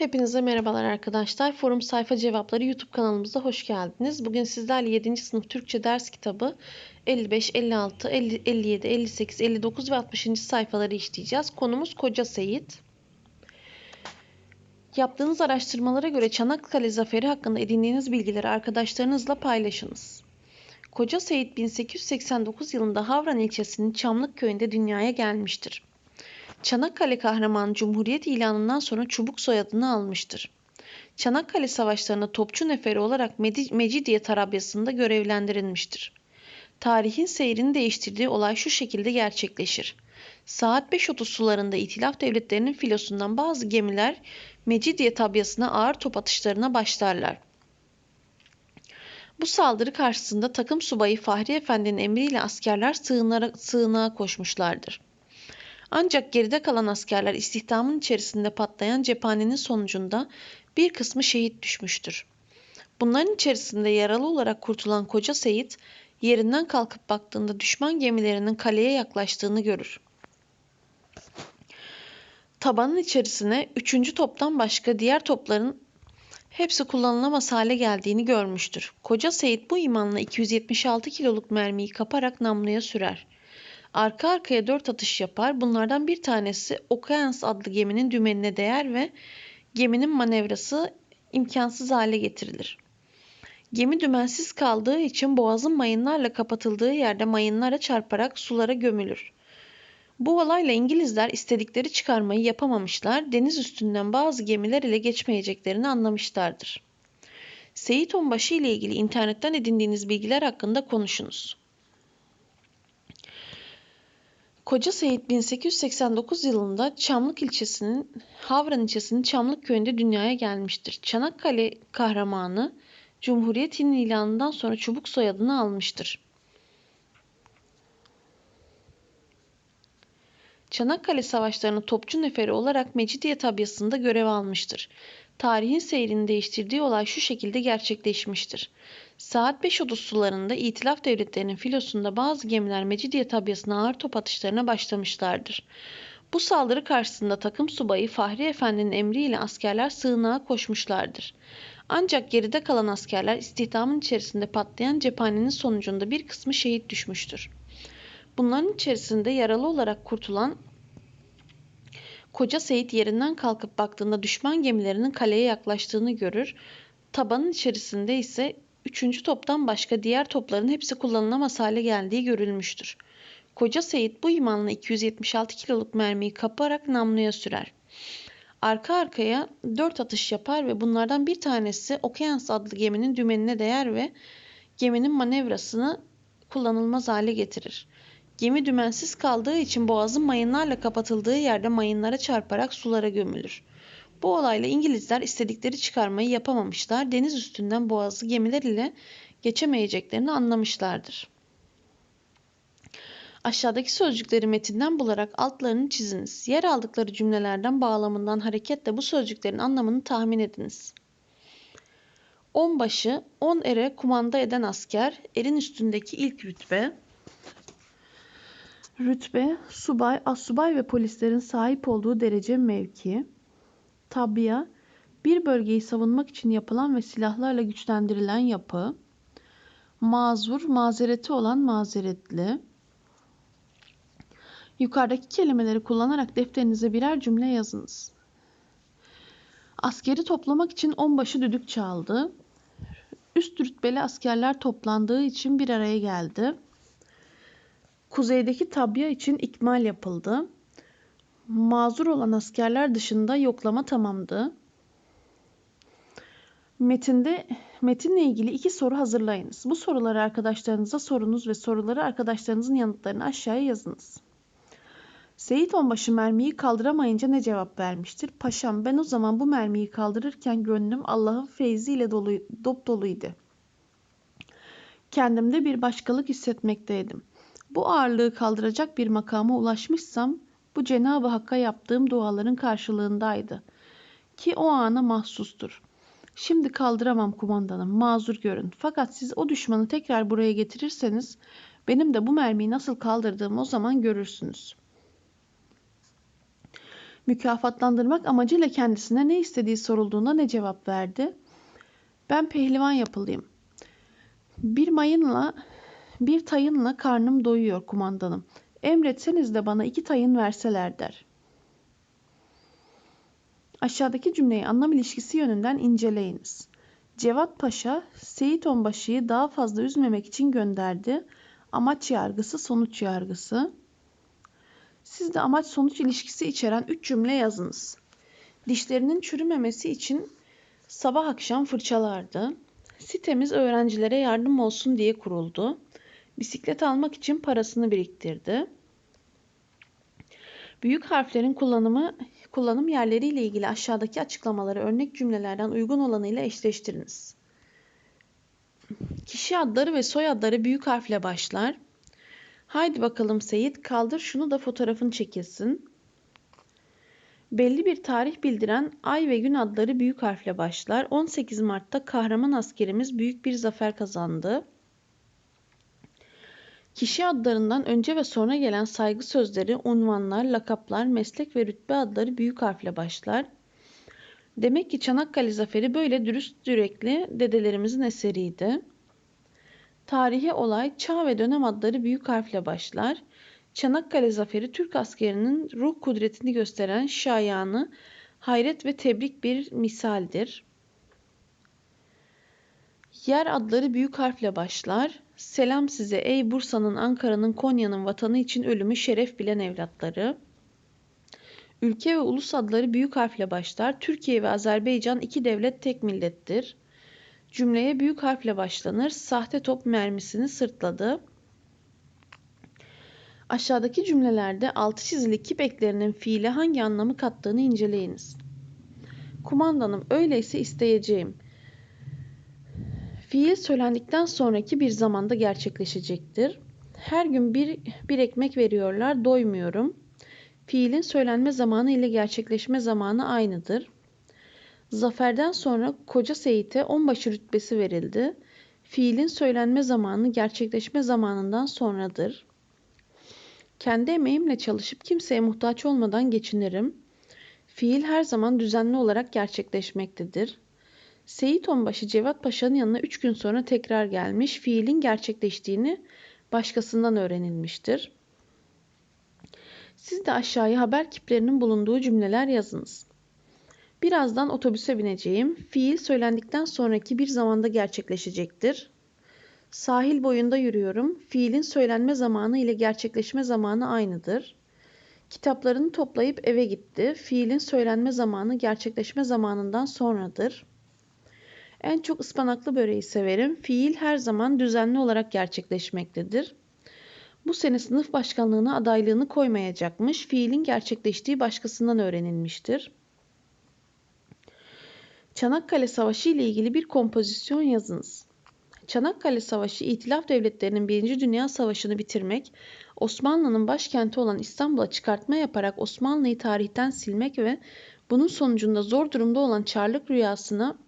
Hepinize merhabalar arkadaşlar. Forum Sayfa Cevapları YouTube kanalımıza hoş geldiniz. Bugün sizlerle 7. sınıf Türkçe ders kitabı 55, 56, 50, 57, 58, 59 ve 60. sayfaları işleyeceğiz. Konumuz Koca Seyit. Yaptığınız araştırmalara göre Çanakkale Zaferi hakkında edindiğiniz bilgileri arkadaşlarınızla paylaşınız. Koca Seyit 1889 yılında Havran ilçesinin Çamlık köyünde dünyaya gelmiştir. Çanakkale kahramanı Cumhuriyet ilanından sonra Çubuk soyadını almıştır. Çanakkale Savaşları'nda topçu neferi olarak Mecidiye Tarabyası'nda görevlendirilmiştir. Tarihin seyrini değiştirdiği olay şu şekilde gerçekleşir. Saat 5.30 sularında İtilaf Devletleri'nin filosundan bazı gemiler Mecidiye tabyasına ağır top atışlarına başlarlar. Bu saldırı karşısında takım subayı Fahri Efendi'nin emriyle askerler sığınağa, sığınağa koşmuşlardır. Ancak geride kalan askerler istihdamın içerisinde patlayan cephanenin sonucunda bir kısmı şehit düşmüştür. Bunların içerisinde yaralı olarak kurtulan Koca Seyit yerinden kalkıp baktığında düşman gemilerinin kaleye yaklaştığını görür. Tabanın içerisine üçüncü toptan başka diğer topların hepsi kullanılamaz hale geldiğini görmüştür. Koca Seyit bu imanla 276 kiloluk mermiyi kaparak namluya sürer. Arka arkaya dört atış yapar. Bunlardan bir tanesi Okyanus adlı geminin dümenine değer ve geminin manevrası imkansız hale getirilir. Gemi dümensiz kaldığı için boğazın mayınlarla kapatıldığı yerde mayınlara çarparak sulara gömülür. Bu olayla İngilizler istedikleri çıkarmayı yapamamışlar, deniz üstünden bazı gemiler ile geçmeyeceklerini anlamışlardır. Seyit Onbaşı ile ilgili internetten edindiğiniz bilgiler hakkında konuşunuz. Koca Seyit 1889 yılında Çamlık ilçesinin Havran ilçesinin Çamlık köyünde dünyaya gelmiştir. Çanakkale kahramanı Cumhuriyet'in ilanından sonra Çubuk soyadını almıştır. Çanakkale Savaşları'nın topçu neferi olarak Mecidiye tabyasında görev almıştır. Tarihin seyrini değiştirdiği olay şu şekilde gerçekleşmiştir. Saat 5.30 sularında İtilaf Devletleri'nin filosunda bazı gemiler Mecidiye tabyasına ağır top atışlarına başlamışlardır. Bu saldırı karşısında takım subayı Fahri Efendi'nin emriyle askerler sığınağa koşmuşlardır. Ancak geride kalan askerler istihdamın içerisinde patlayan cephanenin sonucunda bir kısmı şehit düşmüştür. Bunların içerisinde yaralı olarak kurtulan Koca Seyit yerinden kalkıp baktığında düşman gemilerinin kaleye yaklaştığını görür. Tabanın içerisinde ise üçüncü toptan başka diğer topların hepsi kullanılamaz hale geldiği görülmüştür. Koca Seyit bu imanla 276 kiloluk mermiyi kaparak namluya sürer. Arka arkaya dört atış yapar ve bunlardan bir tanesi Okyanus adlı geminin dümenine değer ve geminin manevrasını kullanılmaz hale getirir. Gemi dümensiz kaldığı için boğazın mayınlarla kapatıldığı yerde mayınlara çarparak sulara gömülür. Bu olayla İngilizler istedikleri çıkarmayı yapamamışlar, deniz üstünden boğazı gemiler ile geçemeyeceklerini anlamışlardır. Aşağıdaki sözcükleri metinden bularak altlarını çiziniz. Yer aldıkları cümlelerden bağlamından hareketle bu sözcüklerin anlamını tahmin ediniz. Onbaşı, on ere kumanda eden asker, erin üstündeki ilk rütbe, Rütbe, subay, assubay ve polislerin sahip olduğu derece mevki. Tabya, bir bölgeyi savunmak için yapılan ve silahlarla güçlendirilen yapı. Mazur, mazereti olan mazeretli. Yukarıdaki kelimeleri kullanarak defterinize birer cümle yazınız. Askeri toplamak için onbaşı düdük çaldı. Üst rütbeli askerler toplandığı için bir araya geldi. Kuzeydeki tabya için ikmal yapıldı. Mazur olan askerler dışında yoklama tamamdı. Metinde metinle ilgili iki soru hazırlayınız. Bu soruları arkadaşlarınıza sorunuz ve soruları arkadaşlarınızın yanıtlarını aşağıya yazınız. Seyit Onbaşı mermiyi kaldıramayınca ne cevap vermiştir? Paşam ben o zaman bu mermiyi kaldırırken gönlüm Allah'ın feyziyle dolu, dop doluydu. Kendimde bir başkalık hissetmekteydim. Bu ağırlığı kaldıracak bir makama ulaşmışsam bu Cenab-ı Hakk'a yaptığım duaların karşılığındaydı. Ki o ana mahsustur. Şimdi kaldıramam kumandanım, mazur görün. Fakat siz o düşmanı tekrar buraya getirirseniz benim de bu mermiyi nasıl kaldırdığımı o zaman görürsünüz. mükafatlandırmak amacıyla kendisine ne istediği sorulduğunda ne cevap verdi? Ben pehlivan yapılayım. Bir mayınla, bir tayınla karnım doyuyor kumandanım. Emretseniz de bana iki tayın verseler der. Aşağıdaki cümleyi anlam ilişkisi yönünden inceleyiniz. Cevat Paşa, Seyit Onbaşı'yı daha fazla üzmemek için gönderdi. Amaç yargısı, sonuç yargısı. Siz de amaç sonuç ilişkisi içeren 3 cümle yazınız. Dişlerinin çürümemesi için sabah akşam fırçalardı. Sitemiz öğrencilere yardım olsun diye kuruldu. Bisiklet almak için parasını biriktirdi. Büyük harflerin kullanımı kullanım yerleriyle ilgili aşağıdaki açıklamaları örnek cümlelerden uygun olanıyla eşleştiriniz. Kişi adları ve soyadları büyük harfle başlar. Haydi bakalım Seyit kaldır şunu da fotoğrafını çekilsin. Belli bir tarih bildiren ay ve gün adları büyük harfle başlar. 18 Mart'ta kahraman askerimiz büyük bir zafer kazandı. Kişi adlarından önce ve sonra gelen saygı sözleri, unvanlar, lakaplar, meslek ve rütbe adları büyük harfle başlar. Demek ki Çanakkale Zaferi böyle dürüst yürekli dedelerimizin eseriydi. Tarihi olay, çağ ve dönem adları büyük harfle başlar. Çanakkale Zaferi Türk askerinin ruh kudretini gösteren şayanı, hayret ve tebrik bir misaldir. Yer adları büyük harfle başlar. Selam size ey Bursa'nın, Ankara'nın, Konya'nın vatanı için ölümü şeref bilen evlatları. Ülke ve ulus adları büyük harfle başlar. Türkiye ve Azerbaycan iki devlet tek millettir. Cümleye büyük harfle başlanır. Sahte top mermisini sırtladı. Aşağıdaki cümlelerde altı çizili kip fiile hangi anlamı kattığını inceleyiniz. Kumandanım öyleyse isteyeceğim. Fiil söylendikten sonraki bir zamanda gerçekleşecektir. Her gün bir, bir ekmek veriyorlar, doymuyorum. Fiilin söylenme zamanı ile gerçekleşme zamanı aynıdır. Zaferden sonra Koca Seyit'e onbaşı rütbesi verildi. Fiilin söylenme zamanı gerçekleşme zamanından sonradır. Kendi emeğimle çalışıp kimseye muhtaç olmadan geçinirim. Fiil her zaman düzenli olarak gerçekleşmektedir. Seyit Onbaşı Cevat Paşa'nın yanına üç gün sonra tekrar gelmiş, fiilin gerçekleştiğini başkasından öğrenilmiştir. Siz de aşağıya haber kiplerinin bulunduğu cümleler yazınız. Birazdan otobüse bineceğim. Fiil söylendikten sonraki bir zamanda gerçekleşecektir. Sahil boyunda yürüyorum. Fiilin söylenme zamanı ile gerçekleşme zamanı aynıdır. Kitaplarını toplayıp eve gitti. Fiilin söylenme zamanı gerçekleşme zamanından sonradır. En çok ıspanaklı böreği severim. Fiil her zaman düzenli olarak gerçekleşmektedir. Bu sene sınıf başkanlığına adaylığını koymayacakmış. Fiilin gerçekleştiği başkasından öğrenilmiştir. Çanakkale Savaşı ile ilgili bir kompozisyon yazınız. Çanakkale Savaşı İtilaf Devletleri'nin 1. Dünya Savaşı'nı bitirmek, Osmanlı'nın başkenti olan İstanbul'a çıkartma yaparak Osmanlı'yı tarihten silmek ve bunun sonucunda zor durumda olan Çarlık rüyasına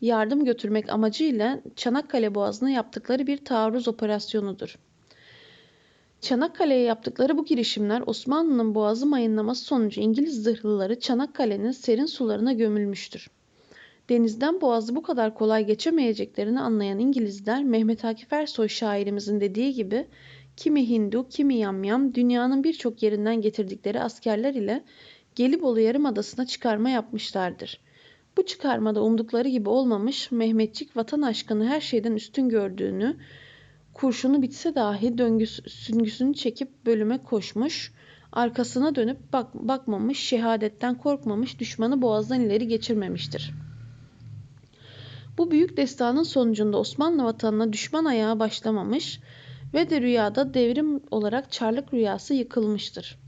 yardım götürmek amacıyla Çanakkale Boğazı'na yaptıkları bir taarruz operasyonudur. Çanakkale'ye yaptıkları bu girişimler Osmanlı'nın boğazı mayınlaması sonucu İngiliz zırhlıları Çanakkale'nin serin sularına gömülmüştür. Denizden boğazı bu kadar kolay geçemeyeceklerini anlayan İngilizler Mehmet Akif Ersoy şairimizin dediği gibi kimi Hindu, kimi Yamyam dünyanın birçok yerinden getirdikleri askerler ile Gelibolu Yarımadası'na çıkarma yapmışlardır. Bu çıkarmada umdukları gibi olmamış, Mehmetçik vatan aşkını her şeyden üstün gördüğünü, kurşunu bitse dahi döngüsü, süngüsünü çekip bölüme koşmuş, arkasına dönüp bak, bakmamış, şehadetten korkmamış, düşmanı boğazdan ileri geçirmemiştir. Bu büyük destanın sonucunda Osmanlı vatanına düşman ayağı başlamamış ve de rüyada devrim olarak Çarlık rüyası yıkılmıştır.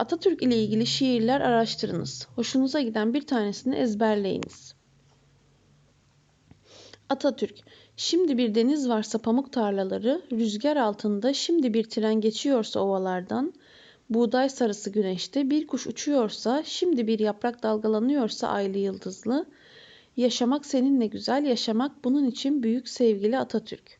Atatürk ile ilgili şiirler araştırınız. Hoşunuza giden bir tanesini ezberleyiniz. Atatürk, şimdi bir deniz varsa pamuk tarlaları, rüzgar altında şimdi bir tren geçiyorsa ovalardan, buğday sarısı güneşte bir kuş uçuyorsa, şimdi bir yaprak dalgalanıyorsa aylı yıldızlı, yaşamak seninle güzel, yaşamak bunun için büyük sevgili Atatürk.